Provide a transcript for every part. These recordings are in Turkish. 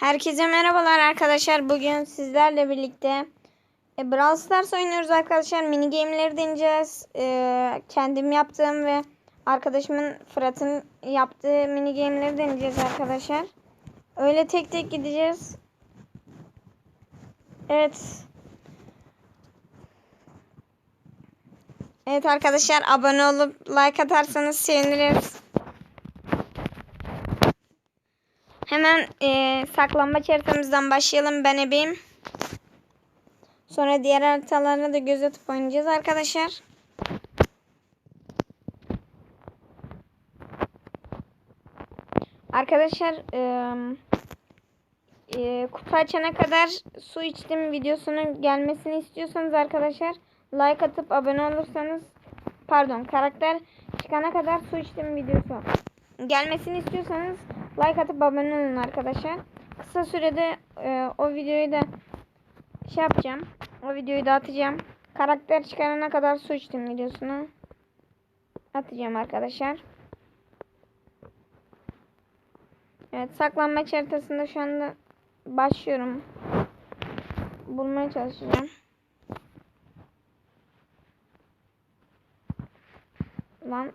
Herkese merhabalar arkadaşlar. Bugün sizlerle birlikte e, Brawl Stars oynuyoruz arkadaşlar. Mini game'leri deneyeceğiz. E, kendim yaptığım ve arkadaşımın Fırat'ın yaptığı mini game'leri deneyeceğiz arkadaşlar. Öyle tek tek gideceğiz. Evet. Evet arkadaşlar abone olup like atarsanız seviniriz. Hemen e, saklanmaç haritamızdan başlayalım. Ben ebeyim. Sonra diğer haritalarına da göz atıp oynayacağız arkadaşlar. Arkadaşlar e, e, kutu açana kadar su içtim videosunun gelmesini istiyorsanız arkadaşlar like atıp abone olursanız pardon karakter çıkana kadar su içtim videosu gelmesini istiyorsanız like atıp abone olun arkadaşlar. Kısa sürede e, o videoyu da şey yapacağım. O videoyu da atacağım. Karakter çıkarana kadar su içtim videosunu atacağım arkadaşlar. Evet saklanma haritasında şu anda başlıyorum. Bulmaya çalışacağım. Lan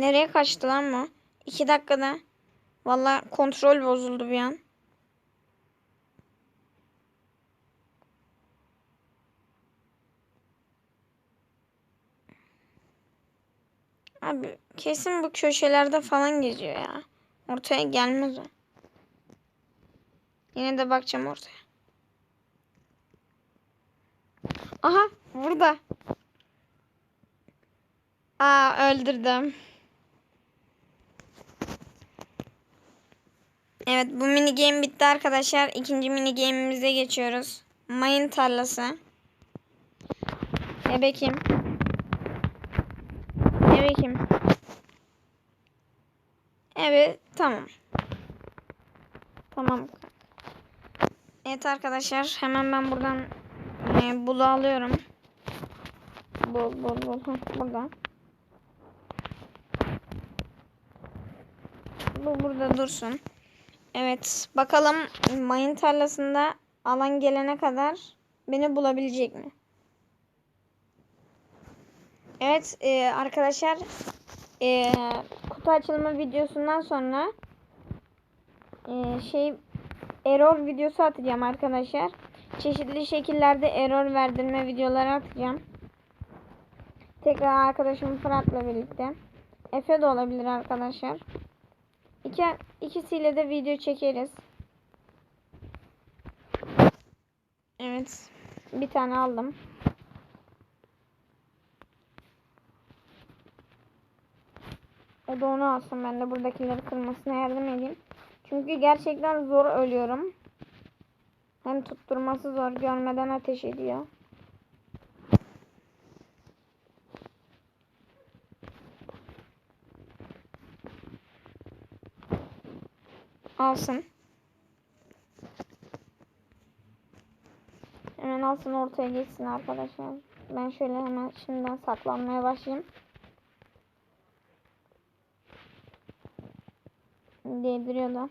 Nereye kaçtı lan bu? İki dakikada. Valla kontrol bozuldu bir an. Abi kesin bu köşelerde falan geziyor ya. Ortaya gelmez o. Yine de bakacağım ortaya. Aha burada. Aa öldürdüm. Evet bu mini game bitti arkadaşlar. İkinci mini game'imize geçiyoruz. Mayın tarlası. Ebe kim? Evet tamam. Tamam. Evet arkadaşlar hemen ben buradan e, bulu alıyorum. Bul bul bul. Burada. Bu burada dursun. Evet. Bakalım mayın tarlasında alan gelene kadar beni bulabilecek mi? Evet e, arkadaşlar e, kutu açılımı videosundan sonra e, şey error videosu atacağım arkadaşlar. Çeşitli şekillerde error verdirme videoları atacağım. Tekrar arkadaşım Fırat'la birlikte. Efe de olabilir arkadaşlar. İki, ikisiyle de video çekeriz. Evet. Bir tane aldım. O da onu alsın. Ben de buradakileri kırmasına yardım edeyim. Çünkü gerçekten zor ölüyorum. Hem tutturması zor. Görmeden ateş ediyor. Alsın. Hemen alsın ortaya geçsin arkadaşlar. Ben şöyle hemen şimdiden saklanmaya başlayayım. Değdiriyor da.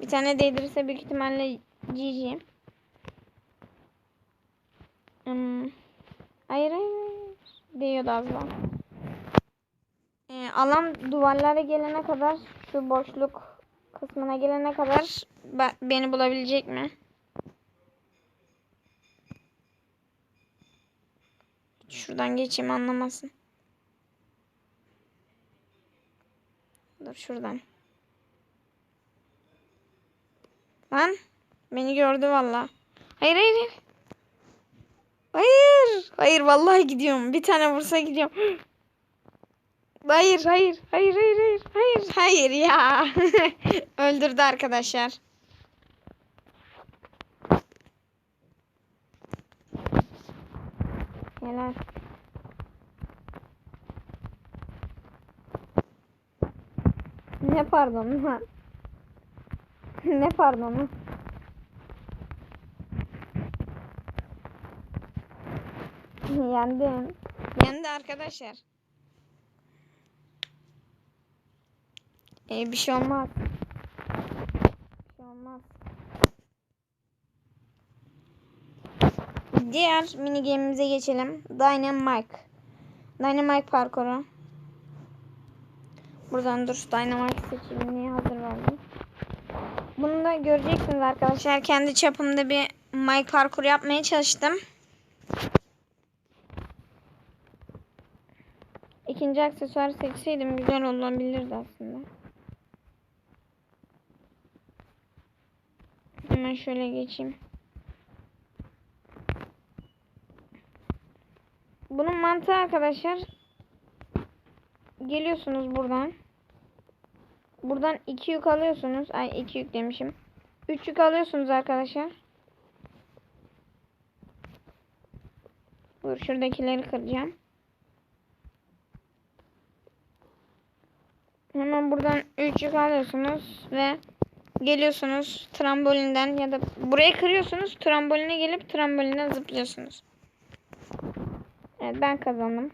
Bir tane değdirirse büyük ihtimalle GG. Hmm. Hayır hayır. Değiyordu az daha. Ee, alan duvarlara gelene kadar şu boşluk kısmına gelene kadar beni bulabilecek mi? Şuradan geçeyim anlamasın. Dur şuradan. Lan beni gördü valla. Hayır hayır hayır. Hayır. Hayır vallahi gidiyorum. Bir tane vursa gidiyorum. Hayır, hayır, hayır, hayır, hayır, hayır, hayır ya. Öldürdü arkadaşlar. Helal. Ne pardon lan? ne pardonu? Yendim. Yendi arkadaşlar. Ee, bir şey olmaz. Bir şey olmaz. Diğer mini game'imize geçelim. Dynamite. Dynamite parkuru. Buradan dur Dynamite seçimini hazır verdim. Bunu da göreceksiniz arkadaşlar. Kendi çapımda bir Mike parkur yapmaya çalıştım. İkinci aksesuar seçseydim güzel olabilirdi aslında. Hemen şöyle geçeyim. Bunun mantığı arkadaşlar geliyorsunuz buradan. Buradan iki yük alıyorsunuz. Ay iki yük demişim. Üç yük alıyorsunuz arkadaşlar. Dur şuradakileri kıracağım. Hemen buradan 3 yük alıyorsunuz ve geliyorsunuz trambolinden ya da burayı kırıyorsunuz. Tramboline gelip trambolinden zıplıyorsunuz. Evet ben kazandım.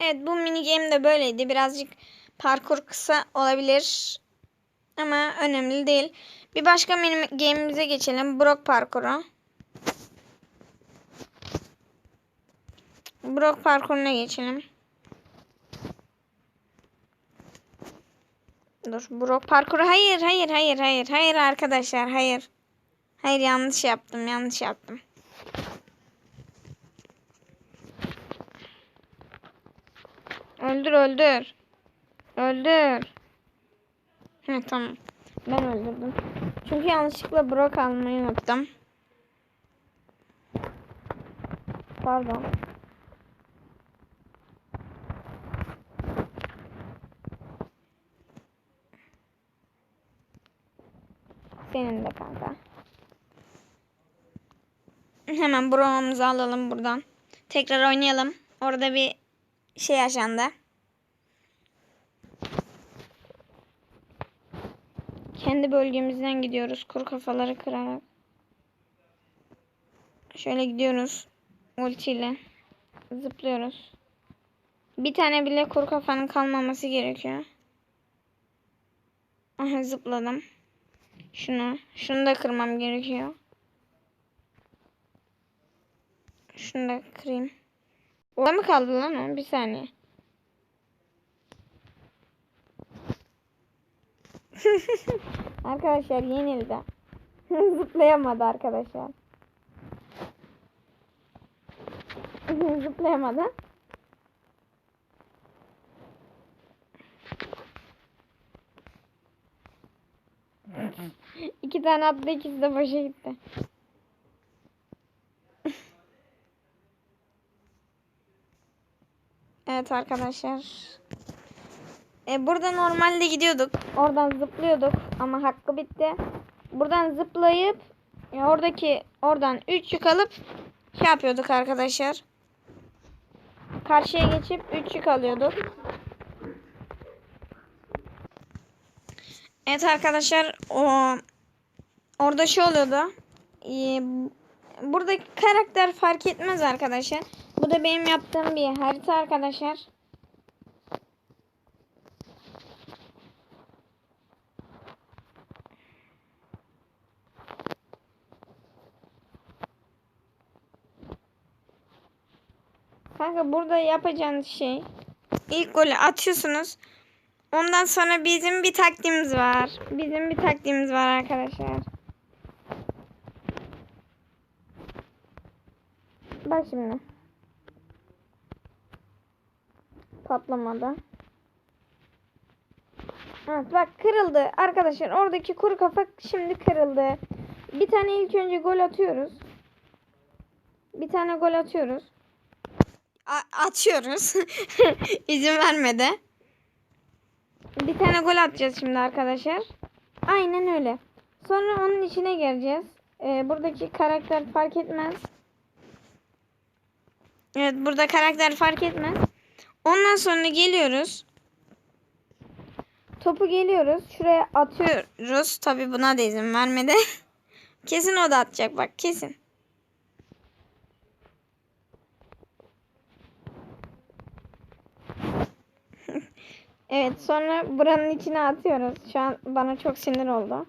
Evet bu mini game de böyleydi. Birazcık parkur kısa olabilir. Ama önemli değil. Bir başka mini game'imize geçelim. Brock parkuru. Brock parkuruna geçelim. Dur Brock parkuru. Hayır hayır hayır hayır. Hayır arkadaşlar hayır. Hayır yanlış yaptım yanlış yaptım. Öldür öldür. Öldür. He tamam. Ben öldürdüm. Çünkü yanlışlıkla Brock almayı unuttum. Pardon. Senin de kanka. Hemen Brock'umuzu alalım buradan. Tekrar oynayalım. Orada bir şey yaşandı. Kendi bölgemizden gidiyoruz. Kuru kafaları kırarak. Şöyle gidiyoruz. Ultiyle. Zıplıyoruz. Bir tane bile kuru kafanın kalmaması gerekiyor. Aha zıpladım. Şunu. Şunu da kırmam gerekiyor. Şunu da kırayım. Orada mı kaldı lan o? Bir saniye. arkadaşlar yenildi. Zıplayamadı arkadaşlar. Zıplayamadı. İki tane attı ikisi de boşa gitti. Evet arkadaşlar. E, burada normalde gidiyorduk. Oradan zıplıyorduk ama hakkı bitti. Buradan zıplayıp e, oradaki oradan 3 yük alıp şey yapıyorduk arkadaşlar. Karşıya geçip 3 yük alıyorduk. Evet arkadaşlar o orada şey oluyordu. Ee, buradaki karakter fark etmez arkadaşlar. Bu da benim yaptığım bir harita arkadaşlar. Kanka burada yapacağınız şey ilk golü atıyorsunuz. Ondan sonra bizim bir taktiğimiz var. Bizim bir taktiğimiz var arkadaşlar. Bak şimdi. Patlamadı. Evet bak kırıldı. Arkadaşlar oradaki kuru kafa şimdi kırıldı. Bir tane ilk önce gol atıyoruz. Bir tane gol atıyoruz. A atıyoruz. İzin vermedi. Bir tane gol atacağız şimdi arkadaşlar. Aynen öyle. Sonra onun içine gireceğiz. Ee, buradaki karakter fark etmez. Evet burada karakter fark etmez. Ondan sonra geliyoruz. Topu geliyoruz. Şuraya atıyoruz. Tabi buna da izin vermedi. kesin o da atacak bak kesin. Evet sonra buranın içine atıyoruz. Şu an bana çok sinir oldu.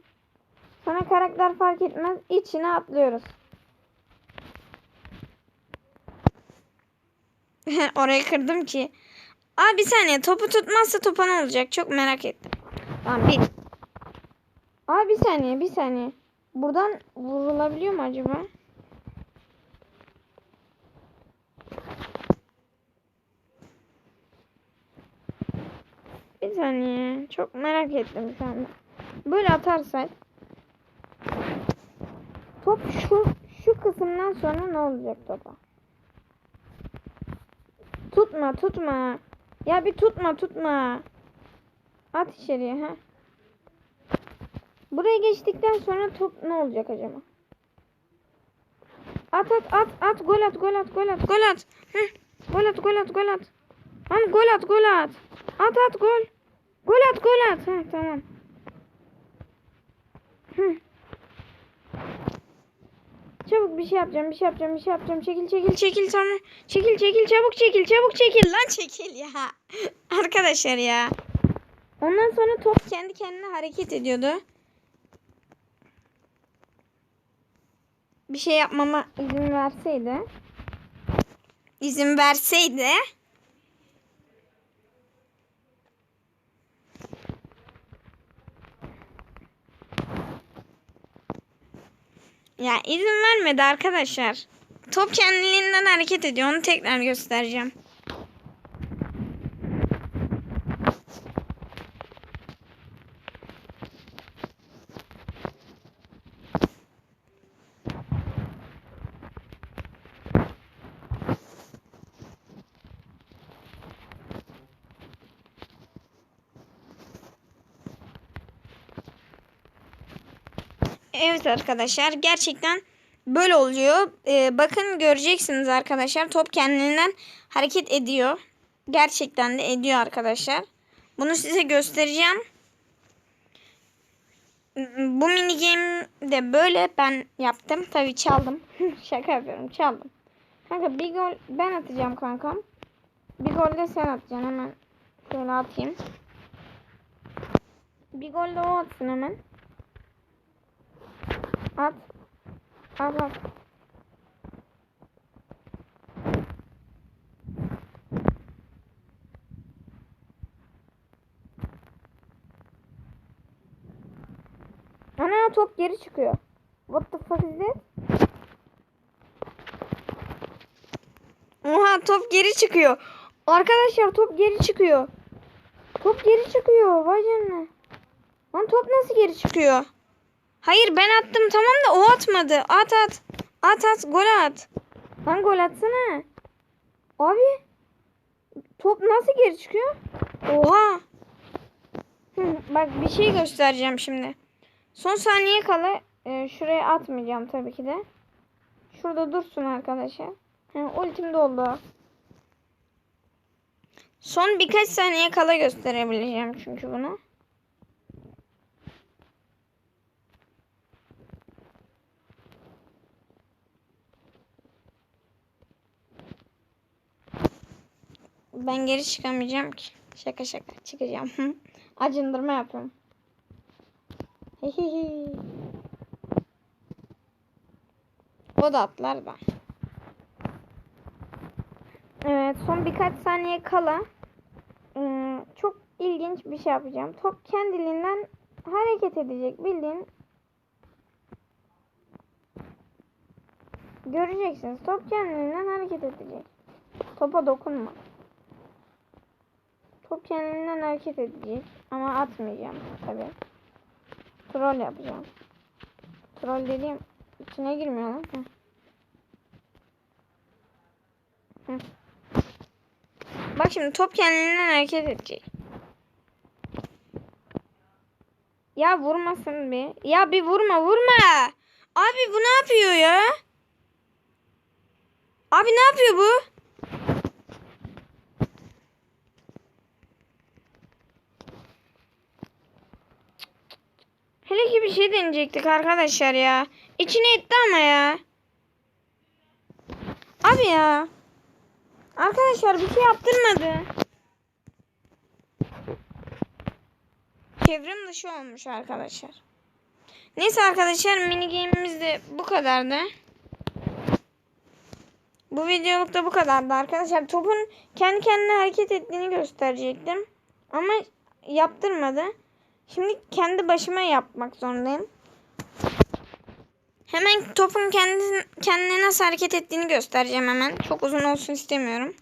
Sonra karakter fark etmez içine atlıyoruz. Orayı kırdım ki. Aa bir saniye topu tutmazsa topa ne olacak? Çok merak ettim. Tamam bir. Aa bir saniye bir saniye. Buradan vurulabiliyor mu acaba? Bir saniye. Çok merak ettim şu. Böyle atarsak top şu şu kısımdan sonra ne olacak topa? Tutma tutma. Ya bir tutma tutma. At içeriye ha. Buraya geçtikten sonra top ne olacak acaba? At at at at gol at gol at gol at gol at. Heh. Gol at gol at gol at. Lan gol at gol at. At at gol. Gol at gol at. Heh, tamam. Hı. Çabuk bir şey yapacağım, bir şey yapacağım, bir şey yapacağım. Çekil, çekil, çekil tamam. Çekil, çekil, çabuk çekil, çabuk çekil. Lan çekil ya. Arkadaşlar ya. Ondan sonra top kendi kendine hareket ediyordu. Bir şey yapmama izin verseydi. İzin verseydi. Ya izin vermedi arkadaşlar. Top kendiliğinden hareket ediyor. Onu tekrar göstereceğim. Evet arkadaşlar gerçekten böyle oluyor. Ee, bakın göreceksiniz arkadaşlar top kendinden hareket ediyor. Gerçekten de ediyor arkadaşlar. Bunu size göstereceğim. Bu mini game de böyle ben yaptım. Tabii çaldım. Şaka yapıyorum çaldım. Kanka bir gol ben atacağım kankam. Bir gol de sen atacaksın hemen. Şöyle atayım. Bir gol de o atsın hemen. At. At at. Ana top geri çıkıyor. What the fuck is that? Oha top geri çıkıyor. Arkadaşlar top geri çıkıyor. Top geri çıkıyor. Vay canına. Lan top nasıl geri çıkıyor? Hayır ben attım tamam da o atmadı. At at. At at gol at. Lan gol atsana. Abi. Top nasıl geri çıkıyor? Oha. Hı, bak bir şey göstereceğim şimdi. Son saniye kala e, şuraya atmayacağım tabii ki de. Şurada dursun arkadaşlar. He, ultim doldu. Son birkaç saniye kala gösterebileceğim çünkü bunu. Ben geri çıkamayacağım ki. Şaka şaka çıkacağım. Acındırma yapıyorum. Hihihi. o da atlar da. Evet son birkaç saniye kala ıı, çok ilginç bir şey yapacağım. Top kendiliğinden hareket edecek bildiğin. Göreceksiniz. Top kendiliğinden hareket edecek. Topa dokunma. Kendinden hareket edecek. Ama atmayacağım tabi. Troll yapacağım. Troll dediğim içine girmiyor lan. Heh. Bak şimdi top kendinden hareket edecek. Ya vurmasın bir. Ya bir vurma vurma. Abi bu ne yapıyor ya? Abi ne yapıyor bu? Hele ki bir şey deneyecektik arkadaşlar ya. İçine etti ama ya. Abi ya. Arkadaşlar bir şey yaptırmadı. çevrim dışı olmuş arkadaşlar. Neyse arkadaşlar mini game'imiz de bu kadardı. Bu videoluk da bu kadardı arkadaşlar. Topun kendi kendine hareket ettiğini gösterecektim. Ama yaptırmadı. Şimdi kendi başıma yapmak zorundayım. Hemen topun kendi, kendine nasıl hareket ettiğini göstereceğim hemen. Çok uzun olsun istemiyorum.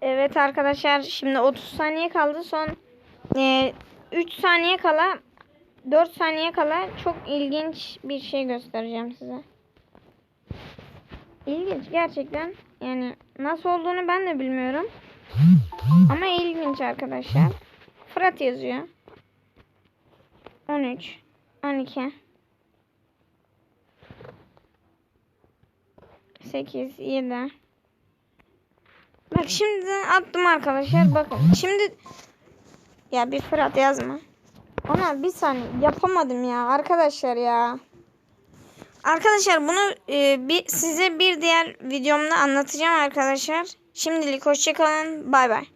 Evet arkadaşlar şimdi 30 saniye kaldı. Son e, 3 saniye kala 4 saniye kala çok ilginç bir şey göstereceğim size. İlginç gerçekten. Yani nasıl olduğunu ben de bilmiyorum. Ama ilginç arkadaşlar. Fırat yazıyor. 13 12 8 7 Bak şimdi attım arkadaşlar bakın. Şimdi ya bir Fırat yazma. Ama bir saniye yapamadım ya arkadaşlar ya. Arkadaşlar bunu e, bir size bir diğer videomda anlatacağım arkadaşlar. Şimdilik hoşçakalın. Bay bay.